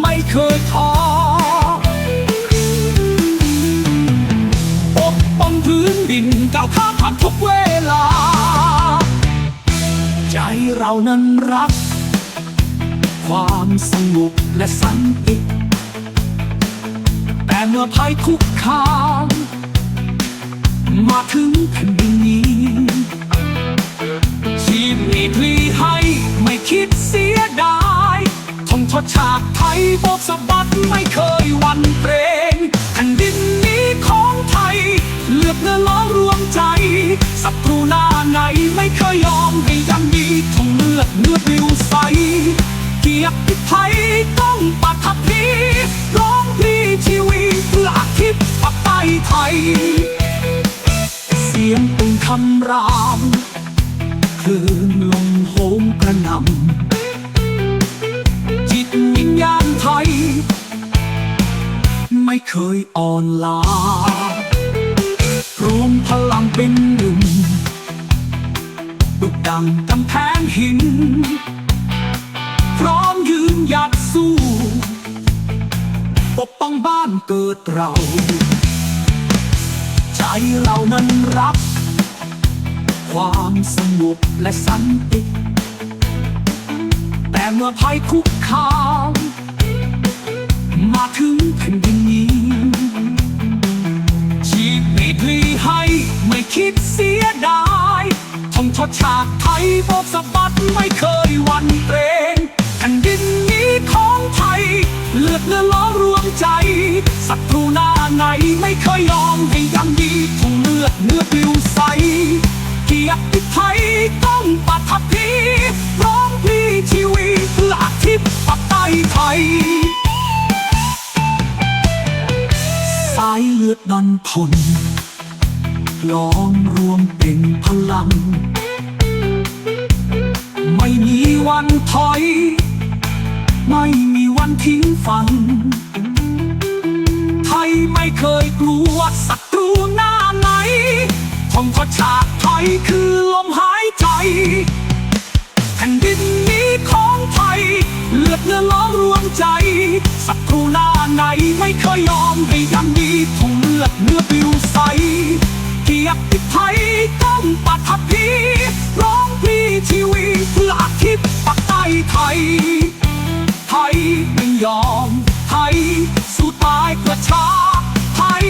ไม่เคยท้อปกป้องพื้นดินก้าวข้ามผ่านทุกเวลา ใจเรานั้นรัก ความสงบและสันติแต่เมื่อภัยคุกคามมาถึงแผ่นดินนี้ชีวิตลีให้ไม่คิดเสียดายทงชดชาติไทย โบกสะบัดไม่เคยวันเกรงแผ่นดินนี้ของไทย เลือกเนื้อล้อรวมใจศัตรูหน้าไหนไม่เคยยอมให้ยังมีทงเลือดเนื้อปลิวใส เกียรติไทยต้องปัทภีร้องพลีชีวีเพื่ออาทิตย์ปักใต้ไทย เสียงปืนคำรามคลื่นลมโหมกระหน่ำ ไม่เคยอ่อนล้ารวมพลังเป็นหนึ่งดุกดังกำแพงหิน พร้อมยืนหยัดสู้ ปกป้องบ้านเกิดเรา ใจเรานั้นรักความสงบและสันติแต่เมื่อภัยคุกคาม มาถึงแผ่นดิน คิดเสียดายทงชดชาติไทยโบกสะบัดไม่เคยวันเกรงแผ่นดินนี้ของไทย เลือดเนื้อล้อรวมใจศัตรูหน้าไหนไม่เคยยอมให้ยังดีทงเลือดเนื้อปลิวใส เกียรติไทยต้องปัทภีร้องพีชีวีเพื่ออาทิตย์ปักใต้ไทยสายเลือดดันทน ล้อมรวมเป็นพลัง ไม่มีวันถอย ไม่มีวันทิ้งฝัน ไทยไม่เคยกลัวศัตรูหน้าไหนทงก็ชาติไทยคือลมหายใจ แผ่นดินนี้ของไทย เลือดเนื้อล้อมรวมใจ ศัตรูหน้าไหนไม่เคยยอมให้ยังมีทงเลือดเนื้อ ต้องปัดทักพีร้องพีทีวีเพื่ออาทิตย์ปักใต้ไทย ไทยไม่ยอม ไทย สู้ตายประชาไทย